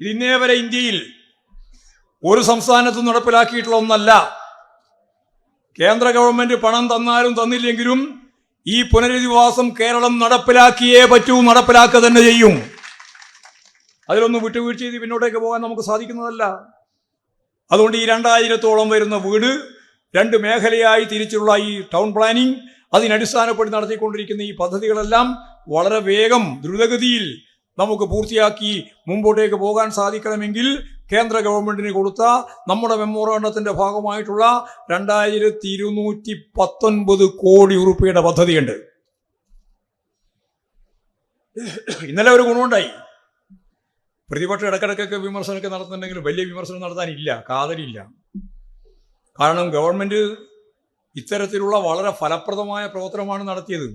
ഇത് ഇന്നേ വരെ ഇന്ത്യയിൽ ഒരു സംസ്ഥാനത്തും നടപ്പിലാക്കിയിട്ടുള്ള ഒന്നല്ല. കേന്ദ്ര ഗവൺമെന്റ് പണം തന്നാലും തന്നില്ലെങ്കിലും ഈ പുനരധിവാസം കേരളം നടപ്പിലാക്കിയേ പറ്റൂ നടപ്പിലാക്കുക തന്നെ ചെയ്യും. അതിലൊന്നും വിട്ടുവീഴ്ച ചെയ്ത് പിന്നോട്ടേക്ക് പോകാൻ നമുക്ക് സാധിക്കുന്നതല്ല. അതുകൊണ്ട് ഈ രണ്ടായിരത്തോളം വരുന്ന വീട് രണ്ട് മേഖലയായി തിരിച്ചുള്ള ഈ ടൗൺ പ്ലാനിംഗ് അതിനടിസ്ഥാനപ്പെടുത്തി നടത്തിക്കൊണ്ടിരിക്കുന്ന ഈ പദ്ധതികളെല്ലാം വളരെ വേഗം ദ്രുതഗതിയിൽ നമുക്ക് പൂർത്തിയാക്കി മുമ്പോട്ടേക്ക് പോകാൻ സാധിക്കണമെങ്കിൽ കേന്ദ്ര ഗവൺമെന്റിന് കൊടുത്ത നമ്മുടെ മെമ്മോറാണ്ടത്തിന്റെ ഭാഗമായിട്ടുള്ള രണ്ടായിരത്തി ഇരുന്നൂറ്റി പത്തൊൻപത് കോടി ഉറുപ്പിയുടെ പദ്ധതിയുണ്ട്. ഇന്നലെ ഒരു ഗുണമുണ്ടായി. പ്രതിപക്ഷം ഇടക്കിടക്കൊക്കെ വിമർശനമൊക്കെ നടത്തുന്നുണ്ടെങ്കിലും വലിയ വിമർശനം നടത്താനില്ല കാതലില്ല. കാരണം ഗവൺമെന്റ് ഇത്തരത്തിലുള്ള വളരെ ഫലപ്രദമായ പ്രവർത്തനമാണ് നടത്തിയത്.